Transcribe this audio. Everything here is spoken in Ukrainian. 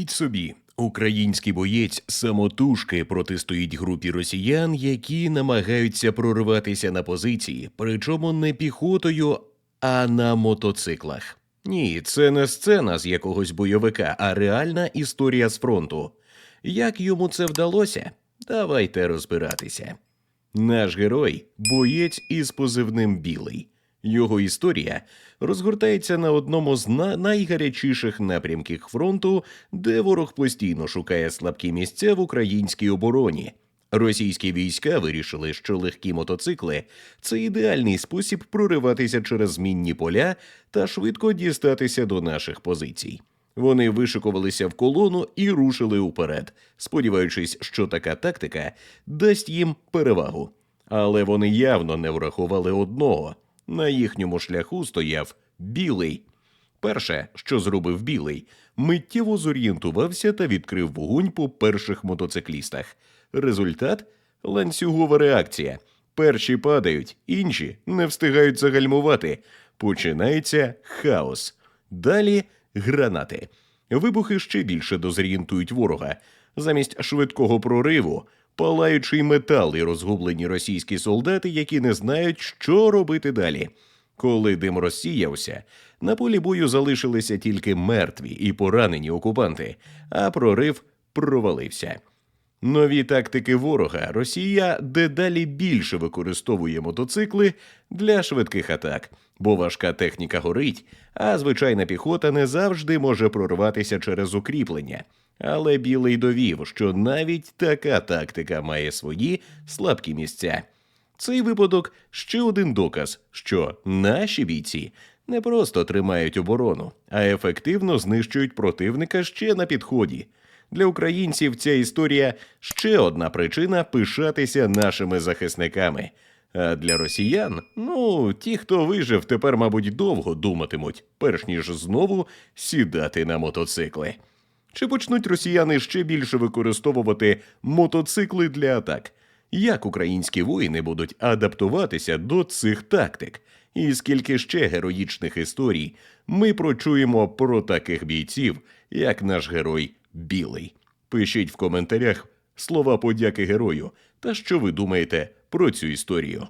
Уявіть собі, український боєць самотужки протистоїть групі росіян, які намагаються прорватися на позиції, причому не піхотою, а на мотоциклах. Ні, це не сцена з якогось бойовика, а реальна історія з фронту. Як йому це вдалося? Давайте розбиратися. Наш герой боєць із позивним Білий. Його історія розгортається на одному з на- найгарячіших напрямків фронту, де ворог постійно шукає слабкі місця в українській обороні. Російські війська вирішили, що легкі мотоцикли це ідеальний спосіб прориватися через мінні поля та швидко дістатися до наших позицій. Вони вишикувалися в колону і рушили уперед, сподіваючись, що така тактика дасть їм перевагу. Але вони явно не врахували одного. На їхньому шляху стояв білий. Перше, що зробив білий, миттєво зорієнтувався та відкрив вогонь по перших мотоциклістах. Результат ланцюгова реакція. Перші падають, інші не встигають загальмувати. Починається хаос. Далі гранати. Вибухи ще більше дозорієнтують ворога. Замість швидкого прориву палаючий метал і розгублені російські солдати, які не знають, що робити далі. Коли дим розсіявся, на полі бою залишилися тільки мертві і поранені окупанти, а прорив провалився. Нові тактики ворога Росія дедалі більше використовує мотоцикли для швидких атак, бо важка техніка горить, а звичайна піхота не завжди може прорватися через укріплення. Але білий довів, що навіть така тактика має свої слабкі місця. Цей випадок ще один доказ, що наші бійці не просто тримають оборону, а ефективно знищують противника ще на підході. Для українців ця історія ще одна причина пишатися нашими захисниками. А для росіян, ну, ті, хто вижив, тепер, мабуть, довго думатимуть, перш ніж знову сідати на мотоцикли. Чи почнуть росіяни ще більше використовувати мотоцикли для атак? Як українські воїни будуть адаптуватися до цих тактик? І скільки ще героїчних історій ми прочуємо про таких бійців, як наш герой Білий? Пишіть в коментарях слова подяки герою та що ви думаєте про цю історію.